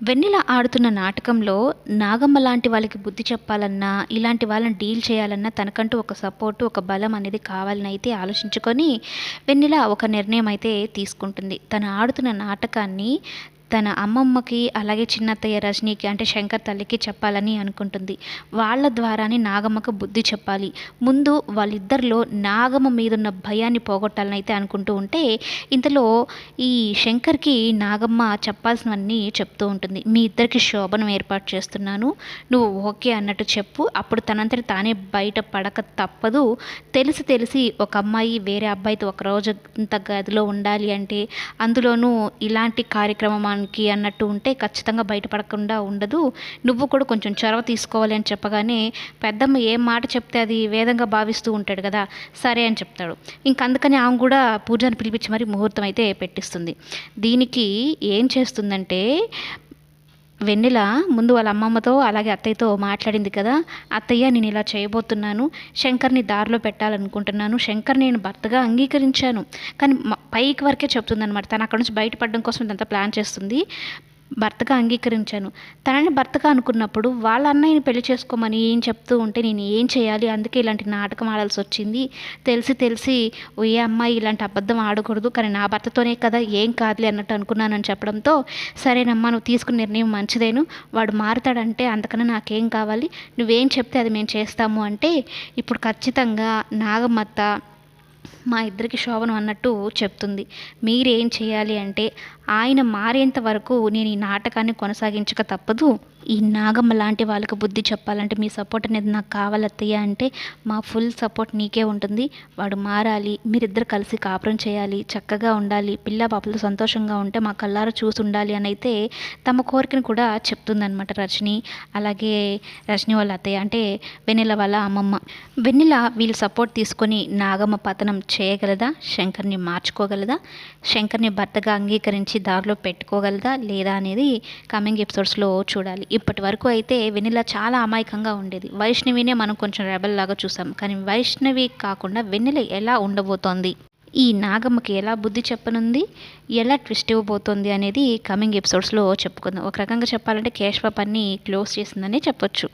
వెన్నెల ఆడుతున్న నాటకంలో నాగమ్మ లాంటి వాళ్ళకి బుద్ధి చెప్పాలన్నా ఇలాంటి వాళ్ళని డీల్ చేయాలన్నా తనకంటూ ఒక సపోర్టు ఒక బలం అనేది కావాలని అయితే ఆలోచించుకొని వెన్నెల ఒక నిర్ణయం అయితే తీసుకుంటుంది. తను ఆడుతున్న నాటకాన్ని తన అమ్మమ్మకి అలాగే చిన్నత్తయ్య రజనీకి అంటే శంకర్ తల్లికి చెప్పాలని అనుకుంటుంది. వాళ్ళ ద్వారానే నాగమ్మకు బుద్ధి చెప్పాలి. ముందు వాళ్ళిద్దరిలో నాగమ్మ మీదున్న భయాన్ని పోగొట్టాలని అయితే అనుకుంటూ ఉంటే ఇంతలో ఈ శంకర్కి నాగమ్మ చెప్పాల్సినవన్నీ చెప్తూ ఉంటుంది. మీ ఇద్దరికి శోభనం ఏర్పాటు చేస్తున్నాను. నువ్వు ఓకే అన్నట్టు చెప్పు. అప్పుడు తనంతటి తానే బయట పడక తప్పదు. తెలిసి తెలిసి ఒక అమ్మాయి వేరే అబ్బాయితో ఒక రోజు ఇంత గదిలో ఉండాలి అంటే అందులోనూ ఇలాంటి కార్యక్రమం కార్యక్రమానికి అన్నట్టు ఉంటే ఖచ్చితంగా బయటపడకుండా ఉండదు. నువ్వు కూడా కొంచెం చొరవ తీసుకోవాలి అని చెప్పగానే పెద్దమ్మ ఏం మాట చెప్తే అది వేదంగా భావిస్తూ ఉంటాడు కదా సరే అని చెప్తాడు. ఇంకందుకని ఆమె కూడా పూజను పిలిపించి మరి ముహూర్తం అయితే పెట్టిస్తుంది. దీనికి ఏం చేస్తుందంటే వెన్నెల ముందు వాళ్ళ అమ్మమ్మతో అలాగే అత్తయ్యతో మాట్లాడింది కదా అత్తయ్య నేను ఇలా చేయబోతున్నాను శంకర్ని దారిలో పెట్టాలనుకుంటున్నాను శంకర్ నేను భర్తగా అంగీకరించాను. కానీ పైకి వరకే చెప్తుందనమాట తను అక్కడ నుంచి బయటపడడం కోసం ఇదంతా ప్లాన్ చేస్తుంది. భర్తగా అంగీకరించాను. తనని భర్తగా అనుకున్నప్పుడు వాళ్ళ అన్నయ్యని పెళ్ళి చేసుకోమని ఏం చెప్తూ ఉంటే నేను ఏం చేయాలి? అందుకే ఇలాంటి నాటకం ఆడాల్సి వచ్చింది. తెలిసి తెలిసి ఏ అమ్మాయి ఇలాంటి అబద్ధం ఆడకూడదు కానీ నా భర్తతోనే కదా ఏం కాదులే అన్నట్టు అనుకున్నానని చెప్పడంతో సరేనమ్మా నువ్వు తీసుకున్న నిర్ణయం మంచిదేను. వాడు మారుతాడంటే అంతకన్నా నాకేం కావాలి? నువ్వేం చెప్తే అది మేము చేస్తాము అంటే ఇప్పుడు ఖచ్చితంగా నాగమత్త మా ఇద్దరికి శోభనం అన్నట్టు చెప్తుంది. మీరేం చేయాలి అంటే ఆయన మారేంత వరకు నేను ఈ నాటకాన్ని కొనసాగించక తప్పదు. ఈ నాగమ్మ లాంటి వాళ్ళకి బుద్ధి చెప్పాలంటే మీ సపోర్ట్ అనేది నాకు కావాలి అత్తయ్య అంటే మా ఫుల్ సపోర్ట్ నీకే ఉంటుంది. వాడు మారాలి మీరిద్దరు కలిసి కాపురం చేయాలి చక్కగా ఉండాలి పిల్ల పాపలతో సంతోషంగా ఉంటే మా కళ్ళారు చూసి ఉండాలి అని అయితే తమ కోరికను కూడా చెప్తుందనమాట రజని. అలాగే రజని వాళ్ళ అత్తయ్య అంటే వెన్నెల వాళ్ళ అమ్మమ్మ. వెన్నెల వీళ్ళు సపోర్ట్ తీసుకొని నాగమ్మ పతనం చేయగలదా? శంకర్ని మార్చుకోగలదా? శంకర్ని భర్తగా అంగీకరించి మంచి దారిలో పెట్టుకోగలదా లేదా అనేది కమింగ్ ఎపిసోడ్స్లో చూడాలి. ఇప్పటి వరకు అయితే వెన్నెల చాలా అమాయకంగా ఉండేది. వైష్ణవినే మనం కొంచెం రెబల్ లాగా చూసాం. కానీ వైష్ణవి కాకుండా వెన్నెల ఎలా ఉండబోతోంది? ఈ నాగమ్మకి ఎలా బుద్ధి చెప్పనుంది? ఎలా ట్విస్ట్ ఇవ్వబోతోంది అనేది కమింగ్ ఎపిసోడ్స్లో చెప్పుకుందాం. ఒక రకంగా చెప్పాలంటే కేశవ పని క్లోజ్ చేసిందని చెప్పొచ్చు.